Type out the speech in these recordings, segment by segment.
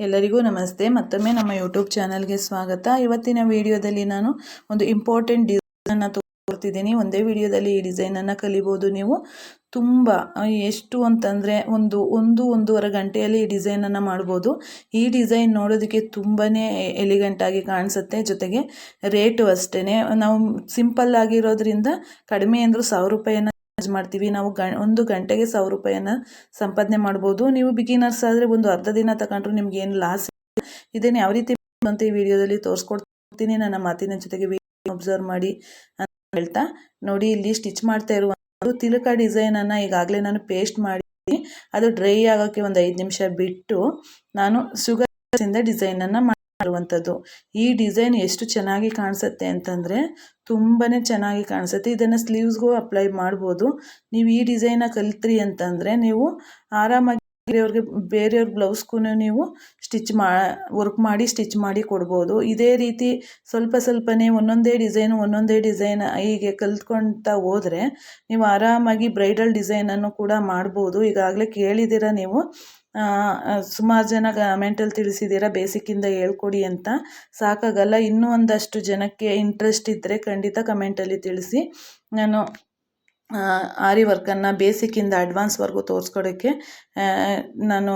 ಎಲ್ಲರಿಗೂ ನಮಸ್ತೆ. ಮತ್ತೊಮ್ಮೆ ನಮ್ಮ ಯೂಟ್ಯೂಬ್ ಚಾನಲ್ಗೆ ಸ್ವಾಗತ. ಇವತ್ತಿನ ವಿಡಿಯೋದಲ್ಲಿ ನಾನು ಒಂದು ಇಂಪಾರ್ಟೆಂಟ್ ಡಿಸೈನನ್ನು ತೋರ್ತಿದ್ದೀನಿ ಒಂದೇ ವಿಡಿಯೋದಲ್ಲಿ ಈ ಡಿಸೈನನ್ನು ಕಲಿಬೋದು ನೀವು. ತುಂಬ, ಎಷ್ಟು ಅಂತಂದರೆ ಒಂದು ಒಂದು, ಒಂದೂವರೆ ಗಂಟೆಯಲ್ಲಿ ಈ ಡಿಸೈನನ್ನು ಮಾಡ್ಬೋದು. ಈ ಡಿಸೈನ್ ನೋಡೋದಕ್ಕೆ ತುಂಬಾ ಎಲಿಗೆಂಟಾಗಿ ಕಾಣಿಸುತ್ತೆ. ಜೊತೆಗೆ ರೇಟು ಅಷ್ಟೇ ನಾವು ಸಿಂಪಲ್ ಆಗಿರೋದ್ರಿಂದ ಕಡಿಮೆ ಅಂದರೂ ಸಾವಿರ ರೂಪಾಯಿಯನ್ನು ಮಾಡ್ತೀವಿ. ನಾವು ಗ, ಒಂದು ಗಂಟೆಗೆ ಸಾವಿರ ರೂಪಾಯಿಯನ್ನು ಸಂಪಾದನೆ ಮಾಡ್ಬೋದು. ನೀವು ಬಿಗಿನರ್ಸ್ ಆದರೆ ಒಂದು ಅರ್ಧ ದಿನ ತಗೊಂಡ್ರು ನಿಮ್ಗೆ ಏನು ಲಾಸ್ ಇದನ್ನು ಯಾವ ರೀತಿ ಅಂತ ಈ ವಿಡಿಯೋದಲ್ಲಿ ತೋರಿಸ್ಕೊಡ್ತೀನಿ. ನನ್ನ ಮಾತಿನ ಜೊತೆಗೆ ಅಬ್ಸರ್ವ್ ಮಾಡಿ ಅಂತ ಹೇಳ್ತಾ ನೋಡಿ, ಇಲ್ಲಿ ಸ್ಟಿಚ್ ಮಾಡ್ತಾ ಇರುವ ತಿಲಕ ಡಿಸೈನನ್ನು ಈಗಾಗಲೇ ನಾನು ಪೇಸ್ಟ್ ಮಾಡಿದ್ದೀನಿ ಅದು ಡ್ರೈ ಆಗೋಕ್ಕೆ ಒಂದು ಐದು ನಿಮಿಷ ಬಿಟ್ಟು ನಾನು ಶುಗರ್ಸಿಂದ ಡಿಸೈನನ್ನು ಮಾಡುವಂಥದ್ದು. ಈ ಡಿಸೈನ್ ಎಷ್ಟು ಚೆನ್ನಾಗಿ ಕಾಣಿಸುತ್ತೆ ಅಂತಂದರೆ ತುಂಬಾ ಚೆನ್ನಾಗಿ ಕಾಣಿಸುತ್ತೆ. ಇದನ್ನು ಸ್ಲೀವ್ಸ್ಗೂ ಅಪ್ಲೈ ಮಾಡ್ಬೋದು. ನೀವು ಈ ಡಿಸೈನ ಕಲಿತ್ರಿ ಅಂತಂದರೆ ನೀವು ಆರಾಮಾಗಿ ಬೇರೆಯವ್ರಿಗೆ, ಬೇರೆಯವ್ರ ಬ್ಲೌಸ್ಗೂ ನೀವು ಸ್ಟಿಚ್ ಮಾ, ವರ್ಕ್ ಮಾಡಿ ಸ್ಟಿಚ್ ಮಾಡಿ ಕೊಡ್ಬೋದು. ಇದೇ ರೀತಿ ಸ್ವಲ್ಪ ಸ್ವಲ್ಪನೇ ಒಂದೊಂದೇ ಡಿಸೈನು, ಒಂದೊಂದೇ ಡಿಸೈನ್ ಹೀಗೆ ಕಲ್ತ್ಕೊಳ್ತಾ ಹೋದರೆ ನೀವು ಆರಾಮಾಗಿ ಬ್ರೈಡಲ್ ಡಿಸೈನನ್ನು ಕೂಡ ಮಾಡ್ಬೋದು. ಈಗಾಗಲೇ ಕೇಳಿದ್ದೀರ ನೀವು? ಸುಮಾರು ಜನ ಮೆಂಟಲ್ ತಿಳಿಸಿದ್ದೀರ, ಬೇಸಿಕ್ಕಿಂದ ಹೇಳ್ಕೊಡಿ ಅಂತ. ಸಾಕಾಗಲ್ಲ, ಇನ್ನೂ ಒಂದಷ್ಟು ಜನಕ್ಕೆ ಇಂಟ್ರೆಸ್ಟ್ ಇದ್ದರೆ ಖಂಡಿತ ಕಮೆಂಟಲ್ಲಿ ತಿಳಿಸಿ. ನಾನು ಆರಿ ವರ್ಕನ್ನು ಬೇಸಿಕ್ಕಿಂದ ಅಡ್ವಾನ್ಸ್ವರೆಗೂ ತೋರಿಸ್ಕೊಡೋಕ್ಕೆ ನಾನು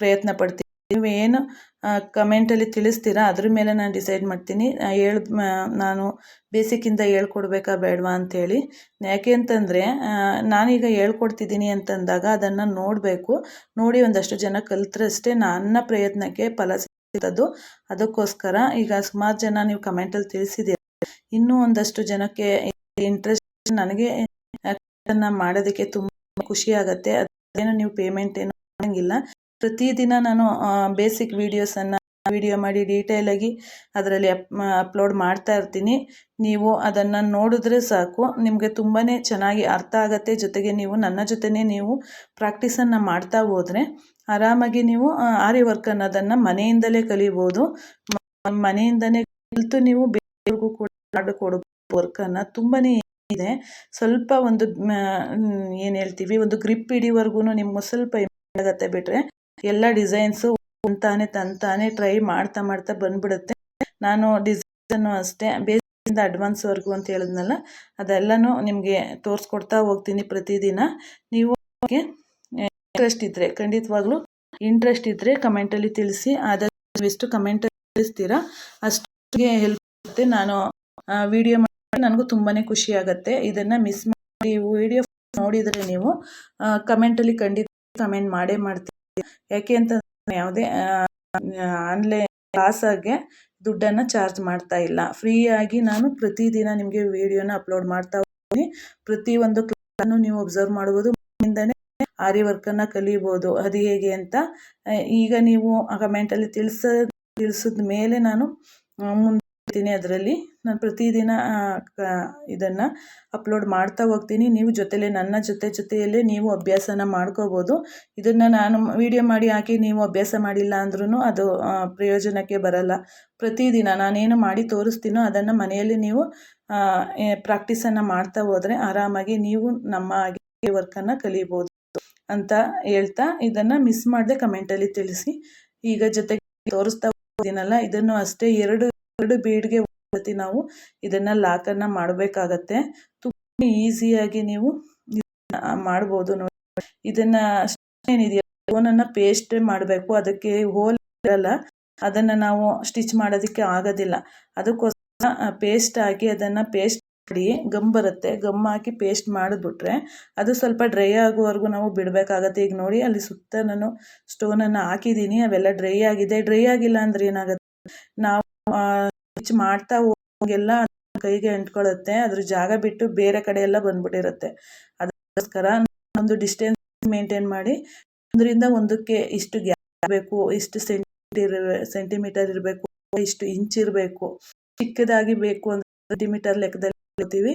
ಪ್ರಯತ್ನ ಪಡ್ತೀನಿ. ನೀವು ಏನು ಕಮೆಂಟಲ್ಲಿ ತಿಳಿಸ್ತೀರಾ? ಅದ್ರ ಮೇಲೆ ನಾನು ಡಿಸೈಡ್ ಮಾಡ್ತೀನಿ. ಹೇಳ್ ನಾನು ಬೇಸಿಕ್ಕಿಂದ ಹೇಳ್ಕೊಡ್ಬೇಕಾ ಬೇಡವಾ ಅಂಥೇಳಿ. ಯಾಕೆ ಅಂತಂದರೆ ನಾನೀಗ ಹೇಳ್ಕೊಡ್ತಿದ್ದೀನಿ ಅಂತಂದಾಗ ಅದನ್ನು ನೋಡಬೇಕು. ನೋಡಿ ಒಂದಷ್ಟು ಜನ ಕಲ್ತ್ರಷ್ಟೇ ನನ್ನ ಪ್ರಯತ್ನಕ್ಕೆ ಫಲ ಸಿಗ್ತದ್ದು. ಅದಕ್ಕೋಸ್ಕರ ಈಗ ಸುಮಾರು ಜನ ನೀವು ಕಮೆಂಟಲ್ಲಿ ತಿಳಿಸಿದ್ದೀರ. ಇನ್ನೂ ಒಂದಷ್ಟು ಜನಕ್ಕೆ ಇಂಟ್ರೆಸ್ಟ್ ನನಗೆ ಮಾಡೋದಕ್ಕೆ ತುಂಬ ಖುಷಿ ಆಗುತ್ತೆ. ಅದೇನು ನೀವು ಪೇಮೆಂಟ್ ಏನು ಮಾಡೋಂಗಿಲ್ಲ. ಪ್ರತಿದಿನ ನಾನು ಬೇಸಿಕ್ ವೀಡಿಯೋಸನ್ನು ವಿಡಿಯೋ ಮಾಡಿ ಡೀಟೇಲಾಗಿ ಅದರಲ್ಲಿ ಅಪ್ ಅಪ್ಲೋಡ್ ಮಾಡ್ತಾ ಇರ್ತೀನಿ. ನೀವು ಅದನ್ನು ನೋಡಿದ್ರೆ ಸಾಕು. ನಿಮಗೆ ತುಂಬಾ ಚೆನ್ನಾಗಿ ಅರ್ಥ ಆಗುತ್ತೆ. ಜೊತೆಗೆ ನೀವು, ನನ್ನ ಜೊತೆನೇ ನೀವು ಪ್ರಾಕ್ಟೀಸನ್ನು ಮಾಡ್ತಾ ಹೋದರೆ ಆರಾಮಾಗಿ ನೀವು ಆರಿ ವರ್ಕ್ ಅನ್ನೋದನ್ನು ಮನೆಯಿಂದಲೇ ಕಲಿಬೋದು. ಮನೆಯಿಂದಲೇ ಕಲಿತು ನೀವು ಬೇರೆಗೂ ಕೂಡ ಮಾಡಿಕೊಡ್ಬೋದು ವರ್ಕನ್ನು ತುಂಬಾ ಇದೆ. ಸ್ವಲ್ಪ ಒಂದು ಏನು ಹೇಳ್ತೀವಿ? ಒಂದು ಗ್ರಿಪ್ ಹಿಡಿವರೆಗೂ ನಿಮ್ಗೆ ಸ್ವಲ್ಪ ಆಗತ್ತೆ ಬಿಟ್ಟರೆ ಎಲ್ಲ ಡಿಸೈನ್ಸು ತಾನೇ ತಂತಾನೆ ಟ್ರೈ ಮಾಡ್ತಾ ಮಾಡ್ತಾ ಬಂದ್ಬಿಡುತ್ತೆ. ನಾನು ಡಿಸೈನು ಅಷ್ಟೇ ಬೇಸಿಂದ ಅಡ್ವಾನ್ಸ್ವರೆಗೂ ಅಂತ ಹೇಳಿದ್ನಲ್ಲ, ಅದೆಲ್ಲನೂ ನಿಮಗೆ ತೋರಿಸ್ಕೊಡ್ತಾ ಹೋಗ್ತೀನಿ ಪ್ರತಿದಿನ. ನೀವು ಇಂಟ್ರೆಸ್ಟ್ ಇದ್ದರೆ ಖಂಡಿತವಾಗ್ಲೂ ಇಂಟ್ರೆಸ್ಟ್ ಇದ್ದರೆ ಕಮೆಂಟಲ್ಲಿ ತಿಳಿಸಿ, ಆದಷ್ಟು ಎಷ್ಟು ಕಮೆಂಟಲ್ಲಿ ತಿಳಿಸ್ತೀರಾ? ಅಷ್ಟಿಗೆ ಹೆಲ್ಪ್ ಆಗುತ್ತೆ. ನಾನು ವಿಡಿಯೋ ಮಾಡಿ ನನಗೂ ತುಂಬಾ ಖುಷಿ ಆಗುತ್ತೆ. ಇದನ್ನು ಮಿಸ್ ಮಾಡಿ ವಿಡಿಯೋ ನೋಡಿದರೆ ನೀವು ಕಮೆಂಟಲ್ಲಿ ಖಂಡಿತ ಕಮೆಂಟ್ ಮಾಡೇ ಮಾಡ್ತೀನಿ ಯಾಕೆ ಅಂತ ಯಾವುದೇ ಆನ್ಲೈನ್ ಕ್ಲಾಸಾಗೆ ದುಡ್ಡನ್ನ ಚಾರ್ಜ್ ಮಾಡ್ತಾ ಇಲ್ಲ. ಫ್ರೀಯಾಗಿ ನಾನು ಪ್ರತಿದಿನ ನಿಮಗೆ ವಿಡಿಯೋನ ಅಪ್ಲೋಡ್ ಮಾಡ್ತಾ ಹೋಗ್ತೀನಿ. ಪ್ರತಿಯೊಂದು ಕ್ಲಾಸನ್ನು ನೀವು ಅಬ್ಸರ್ವ್ ಮಾಡಬಹುದು ಆರಿ ಆರಿ ಅನ್ನ ಕಲಿಬೋದು. ಅದು ಹೇಗೆ ಅಂತ ಈಗ ನೀವು ಕಮೆಂಟಲ್ಲಿ ತಿಳಿಸ ತಿಳಿಸಿದ ಮೇಲೆ ನಾನು ಮುಂದೆ ಅದರಲ್ಲಿ. ನಾನು ಪ್ರತಿದಿನ ಇದನ್ನು ಅಪ್ಲೋಡ್ ಮಾಡ್ತಾ ಹೋಗ್ತೀನಿ. ನೀವು ಜೊತೆಲೇ, ನನ್ನ ಜೊತೆ ಜೊತೆಯಲ್ಲೇ ನೀವು ಅಭ್ಯಾಸನ ಮಾಡ್ಕೋಬೋದು. ಇದನ್ನು ನಾನು ವಿಡಿಯೋ ಮಾಡಿ ಹಾಕಿ ನೀವು ಅಭ್ಯಾಸ ಮಾಡಿಲ್ಲ ಅಂದ್ರೂ ಅದು ಪ್ರಯೋಜನಕ್ಕೆ ಬರಲ್ಲ. ಪ್ರತಿದಿನ ನಾನೇನು ಮಾಡಿ ತೋರಿಸ್ತೀನೋ ಅದನ್ನು ಮನೆಯಲ್ಲಿ ನೀವು ಪ್ರಾಕ್ಟೀಸನ್ನು ಮಾಡ್ತಾ ಹೋದರೆ ಆರಾಮಾಗಿ ನೀವು ನಮ್ಮ ಹಾಗೆ ವರ್ಕನ್ನು ಕಲಿಬೋದು ಅಂತ ಹೇಳ್ತಾ ಇದನ್ನು ಮಿಸ್ ಮಾಡದೆ ಕಮೆಂಟಲ್ಲಿ ತಿಳಿಸಿ. ಈಗ ಜೊತೆಗೆ ತೋರಿಸ್ತಾ ಹೋಗ್ತೀನಲ್ಲ, ಇದನ್ನು ಅಷ್ಟೇ ಎರಡು ಎರಡು ಬೀಡ್ಗೆ ಒಂದ್ಸತಿ ನಾವು ಇದನ್ನು ಲಾಕನ್ನು ಮಾಡಬೇಕಾಗತ್ತೆ. ತುಂಬ ಈಸಿಯಾಗಿ ನೀವು ಮಾಡ್ಬೋದು ನೋಡಿ. ಇದನ್ನು ಏನಿದೆಯಲ್ಲ ಪೇಸ್ಟ್ ಮಾಡಬೇಕು. ಅದಕ್ಕೆ ಹೋಲ್ ಇರಲ್ಲ. ಅದನ್ನ ನಾವು ಸ್ಟಿಚ್ ಮಾಡೋದಕ್ಕೆ ಆಗೋದಿಲ್ಲ. ಅದಕ್ಕೋಸ್ಕರ ಪೇಸ್ಟ್ ಹಾಕಿ ಅದನ್ನ ಪೇಸ್ಟ್ ಮಾಡಿ, ಗಮ್ ಬರುತ್ತೆ. ಗಮ್ ಹಾಕಿ ಪೇಸ್ಟ್ ಮಾಡಿಬಿಟ್ರೆ ಅದು ಸ್ವಲ್ಪ ಡ್ರೈ ಆಗುವವರೆಗೂ ನಾವು ಬಿಡಬೇಕಾಗತ್ತೆ. ಈಗ ನೋಡಿ, ಅಲ್ಲಿ ಸುತ್ತ ನಾನು ಸ್ಟೋನನ್ನು ಹಾಕಿದ್ದೀನಿ. ಅವೆಲ್ಲ ಡ್ರೈ ಆಗಿದೆ. ಡ್ರೈ ಆಗಿಲ್ಲ ಅಂದ್ರೆ ಏನಾಗುತ್ತೆ? ನಾವು ಸ್ಟಿಚ್ ಮಾಡ್ತಾ ಹೋಗೆಲ್ಲ ಕೈಗೆ ಅಂಟ್ಕೊಳ್ಳುತ್ತೆ ಅದ್ರ ಜಾಗ ಬಿಟ್ಟು ಬೇರೆ ಕಡೆ ಎಲ್ಲ ಬಂದ್ಬಿಟ್ಟಿರುತ್ತೆ. ಅದಕ್ಕೋಸ್ಕರ ಒಂದು ಡಿಸ್ಟೆನ್ಸ್ ಮೇಂಟೈನ್ ಮಾಡಿ, ಒಂದರಿಂದ ಒಂದಕ್ಕೆ ಇಷ್ಟು ಗ್ಯಾಪ್ ಬೇಕು, ಇಷ್ಟು ಸೆಂಟಿಮೀಟರ್ ಸೆಂಟಿಮೀಟರ್ ಇರಬೇಕು, ಇಷ್ಟು ಇಂಚ್ ಇರಬೇಕು. ಚಿಕ್ಕದಾಗಿ ಬೇಕು ಅಂದ್ರೆ ಸೆಂಟಿಮೀಟರ್ ಲೆಕ್ಕದಲ್ಲಿ ಹೇಳ್ತೀವಿ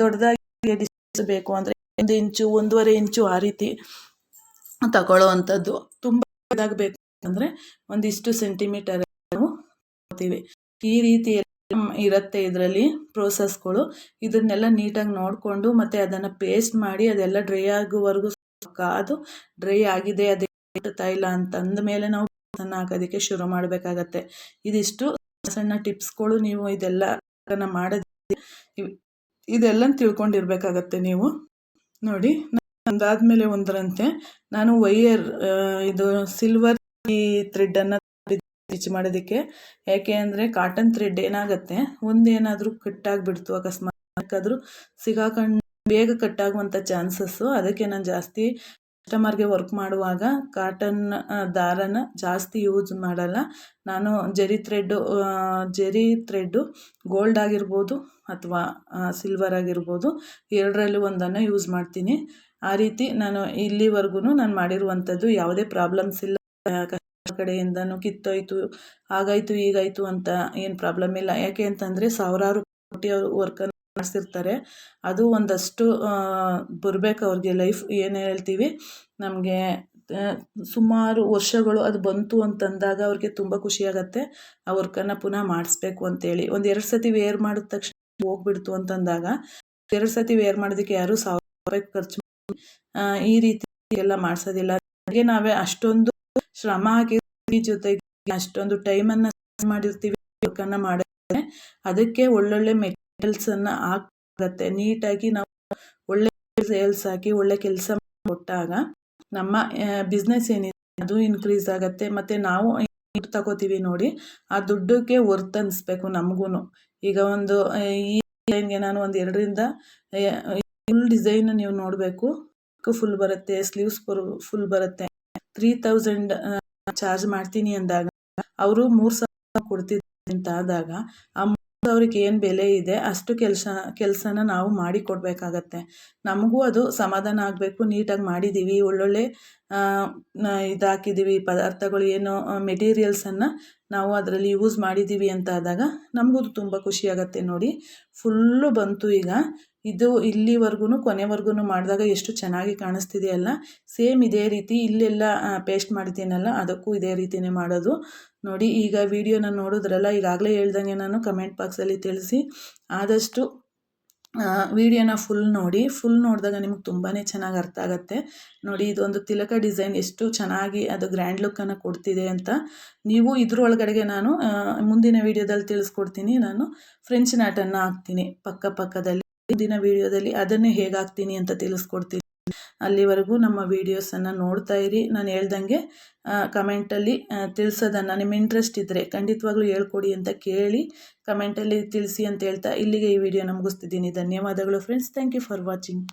ದೊಡ್ಡದಾಗಿ ಡಿಸ್ಟೆನ್ಸ್ ಬೇಕು ಅಂದರೆ ಒಂದು ಇಂಚು ಒಂದೂವರೆ ಇಂಚು ಆ ರೀತಿ ತಗೊಳ್ಳೋ ಅಂಥದ್ದು ತುಂಬ ಬೇಕು ಅಂದರೆ ಒಂದಿಷ್ಟು ಸೆಂಟಿಮೀಟರ್ ನಾವು ಈ ರೀತಿ ಇರುತ್ತೆ ಇದರಲ್ಲಿ ಪ್ರೋಸೆಸ್ಗಳು ಇದನ್ನೆಲ್ಲ ನೀಟಾಗಿ ನೋಡಿಕೊಂಡು ಮತ್ತೆ ಅದನ್ನು ಪೇಸ್ಟ್ ಮಾಡಿ ಅದೆಲ್ಲ ಡ್ರೈ ಆಗುವವರೆಗೂ ಅದು ಡ್ರೈ ಆಗಿದೆ, ಅದೇ ಇಲ್ಲ ಅಂತಂದ ಮೇಲೆ ನಾವು ಹಾಕೋದಕ್ಕೆ ಶುರು ಮಾಡಬೇಕಾಗತ್ತೆ. ಇದಿಷ್ಟು ಸಣ್ಣ ಟಿಪ್ಸ್ಗಳು ನೀವು ಇದೆಲ್ಲ ಮಾಡೋದಿ ಇದೆಲ್ಲ ತಿಳ್ಕೊಂಡಿರ್ಬೇಕಾಗತ್ತೆ ನೀವು. ನೋಡಿ ಒಂದಾದ್ಮೇಲೆ ಒಂದರಂತೆ. ನಾನು ವೈಯರ್ ಇದು ಸಿಲ್ವರ್ ಈ ಥ್ರೆಡ್ಡನ್ನು ಸ್ಟಿಚ್ ಮಾಡೋದಕ್ಕೆ ಯಾಕೆ ಅಂದರೆ ಕಾಟನ್ ಥ್ರೆಡ್ ಏನಾಗುತ್ತೆ, ಒಂದೇನಾದರೂ ಕಟ್ಟಾಗಿಬಿಡ್ತು ಅಕಸ್ಮಾತ್ ಆದರೂ ಸಿಗಾಕೊಂಡು ಬೇಗ ಕಟ್ಟಾಗುವಂಥ ಚಾನ್ಸಸ್ಸು ಅದಕ್ಕೆ ನಾನು ಜಾಸ್ತಿ ಕಸ್ಟಮರ್ಗೆ ವರ್ಕ್ ಮಾಡುವಾಗ ಕಾಟನ್ ದಾರನ ಜಾಸ್ತಿ ಯೂಸ್ ಮಾಡಲ್ಲ. ನಾನು ಜರಿ ಥ್ರೆಡ್ಡು ಜರಿ ಥ್ರೆಡ್ಡು ಗೋಲ್ಡ್ ಆಗಿರ್ಬೋದು ಅಥವಾ ಸಿಲ್ವರ್ ಆಗಿರ್ಬೋದು, ಎರಡರಲ್ಲಿ ಒಂದನ್ನು ಯೂಸ್ ಮಾಡ್ತೀನಿ. ಆ ರೀತಿ ನಾನು ಇಲ್ಲಿವರೆಗೂ ನಾನು ಮಾಡಿರುವಂಥದ್ದು ಯಾವುದೇ ಪ್ರಾಬ್ಲಮ್ಸ್ ಇಲ್ಲ. ಕಡೆಯಿಂದನೂ ಕಿತ್ತೋಯ್ತು, ಹಾಗಾಯಿತು ಈಗಾಯ್ತು ಅಂತ ಏನು ಪ್ರಾಬ್ಲಮ್ ಇಲ್ಲ. ಯಾಕೆ ಅಂತಂದರೆ ಸಾವಿರಾರು ಕೋಟಿ ವರ್ಕನ್ನು ಮಾಡಿಸಿರ್ತಾರೆ. ಅದು ಒಂದಷ್ಟು ಬರಬೇಕು ಅವ್ರಿಗೆ ಲೈಫ್ ಏನು ಹೇಳ್ತೀವಿ, ನಮಗೆ ಸುಮಾರು ವರ್ಷಗಳು ಅದು ಬಂತು ಅಂತಂದಾಗ ಅವ್ರಿಗೆ ತುಂಬ ಖುಷಿಯಾಗತ್ತೆ ಆ ವರ್ಕನ್ನು ಪುನಃ ಮಾಡಿಸ್ಬೇಕು ಅಂತೇಳಿ. ಒಂದು ಎರಡು ಸತಿ ವೇರ್ ಮಾಡಿದ ತಕ್ಷಣ ಹೋಗ್ಬಿಡ್ತು ಅಂತಂದಾಗ, ಎರಡು ಸತಿ ವೇರ್ ಮಾಡೋದಕ್ಕೆ ಯಾರು ಸಾವಿರ ರೂಪಾಯಿ ಖರ್ಚು ಈ ರೀತಿ ಎಲ್ಲ ಮಾಡಿಸೋದಿಲ್ಲ. ಹಾಗೆ ನಾವೇ ಅಷ್ಟೊಂದು ಶ್ರಮ ಹಾಕಿ ಜೊತೆಗೆ ಅಷ್ಟೊಂದು ಅನ್ನ ಮಾಡಿರ್ತೀವಿ. ಮಾಡಿದ್ರೆ ಅದಕ್ಕೆ ಒಳ್ಳೊಳ್ಳೆ ಮೆಟೀರಿಯಲ್ಸನ್ನು ಹಾಕತ್ತೆ. ನೀಟಾಗಿ ನಾವು ಒಳ್ಳೆ ಸೇಲ್ಸ್ ಹಾಕಿ ಒಳ್ಳೆ ಕೆಲಸ ಕೊಟ್ಟಾಗ ನಮ್ಮ ಬಿಸ್ನೆಸ್ ಏನಿದೆ ಅದು ಇನ್ಕ್ರೀಸ್ ಆಗುತ್ತೆ. ಮತ್ತೆ ನಾವು ತಗೋತೀವಿ ನೋಡಿ, ಆ ದುಡ್ಡಕ್ಕೆ ವರ್ತ್ ಅನಿಸ್ಬೇಕು ನಮಗೂ ಈಗ ಒಂದು ಈ ಡಿಸೈನ್ಗೆ ನಾನು ಒಂದು ಎರಡರಿಂದ ಫುಲ್ ಡಿಸೈನ್ ನೀವು ನೋಡಬೇಕು. ಫುಲ್ ಬರುತ್ತೆ ಸ್ಲೀವ್ಸ್ ಫುಲ್ ಬರುತ್ತೆ. ತ್ರೀ ತೌಸಂಡ್ ಚಾರ್ಜ್ ಮಾಡ್ತೀನಿ ಅಂದಾಗ, ಅವರು ಮೂರು ಸಾವಿರ ಕೊಡ್ತಿದ್ದಾರೆ ಅಂತ ಆದಾಗ, ಆ ಸಾವಿರಕ್ಕೆ ಏನು ಬೆಲೆ ಇದೆ, ಅಷ್ಟು ಕೆಲಸ, ಕೆಲಸನ ನಾವು ಮಾಡಿ ಕೊಡಬೇಕಾಗತ್ತೆ. ನಮಗೂ ಅದು ಸಮಾಧಾನ ಆಗಬೇಕು. ನೀಟಾಗಿ ಮಾಡಿದ್ದೀವಿ ಒಳ್ಳೊಳ್ಳೆ ಹಾಕಿದ್ದೀವಿ ಪದಾರ್ಥಗಳು ಏನು ಮೆಟೀರಿಯಲ್ಸನ್ನು ನಾವು ಅದರಲ್ಲಿ ಯೂಸ್ ಮಾಡಿದ್ದೀವಿ ಅಂತ ಆದಾಗ, ನಮಗೂ ತುಂಬ ಖುಷಿಯಾಗತ್ತೆ ನೋಡಿ. ಫುಲ್ಲು ಬಂತು ಈಗ. ಇದು ಇಲ್ಲಿವರೆಗೂ ಕೊನೆವರೆಗೂ ಮಾಡಿದಾಗ ಎಷ್ಟು ಚೆನ್ನಾಗಿ ಕಾಣಿಸ್ತಿದೆಯಲ್ಲ. ಸೇಮ್ ಇದೇ ರೀತಿ ಇಲ್ಲೆಲ್ಲ ಪೇಸ್ಟ್ ಮಾಡ್ತೀನಲ್ಲ ಅದಕ್ಕೂ ಇದೇ ರೀತಿಯೇ ಮಾಡೋದು. ನೋಡಿ, ಈಗ ವಿಡಿಯೋನ ನೋಡಿದ್ರಲ್ಲ, ಈಗಾಗಲೇ ಹೇಳ್ದಂಗೆ ನಾನು ಕಮೆಂಟ್ ಬಾಕ್ಸಲ್ಲಿ ತಿಳಿಸಿ. ಆದಷ್ಟು ವಿಡಿಯೋನ ಫುಲ್ ನೋಡಿ. ಫುಲ್ ನೋಡಿದಾಗ ನಿಮ್ಗೆ ತುಂಬಾ ಚೆನ್ನಾಗಿ ಅರ್ಥ ಆಗುತ್ತೆ. ನೋಡಿ, ಇದೊಂದು ತಿಲಕ ಡಿಸೈನ್ ಎಷ್ಟು ಚೆನ್ನಾಗಿ ಅದು ಗ್ರ್ಯಾಂಡ್ ಲುಕ್ಕನ್ನು ಕೊಡ್ತಿದೆ ಅಂತ. ನೀವು ಇದ್ರೊಳಗಡೆಗೆ ನಾನು ಮುಂದಿನ ವಿಡಿಯೋದಲ್ಲಿ ತಿಳಿಸ್ಕೊಡ್ತೀನಿ. ನಾನು ಫ್ರೆಂಚ್ ನಾಟನ್ನು ಹಾಕ್ತೀನಿ ಪಕ್ಕ ಪಕ್ಕದಲ್ಲಿ. ಮುಂದಿನ ವಿಡಿಯೋದಲ್ಲಿ ಅದನ್ನೇ ಹೇಗಾಗ್ತೀನಿ ಅಂತ ತಿಳಿಸ್ಕೊಡ್ತೀನಿ. ಅಲ್ಲಿವರೆಗೂ ನಮ್ಮ ವೀಡಿಯೋಸನ್ನು ನೋಡ್ತಾ ಇರಿ. ನಾನು ಹೇಳ್ದಂಗೆ ಕಮೆಂಟಲ್ಲಿ ತಿಳಿಸೋದನ್ನು ನಿಮ್ಮ ಇಂಟ್ರೆಸ್ಟ್ ಇದ್ದರೆ ಖಂಡಿತವಾಗ್ಲೂ ಹೇಳ್ಕೊಡಿ ಅಂತ ಕೇಳಿ ಕಮೆಂಟಲ್ಲಿ ತಿಳಿಸಿ ಅಂತ ಹೇಳ್ತಾ ಇಲ್ಲಿಗೆ ಈ ವಿಡಿಯೋನ ಮುಗಿಸ್ತಿದ್ದೀನಿ. ಧನ್ಯವಾದಗಳು friends thank you for watching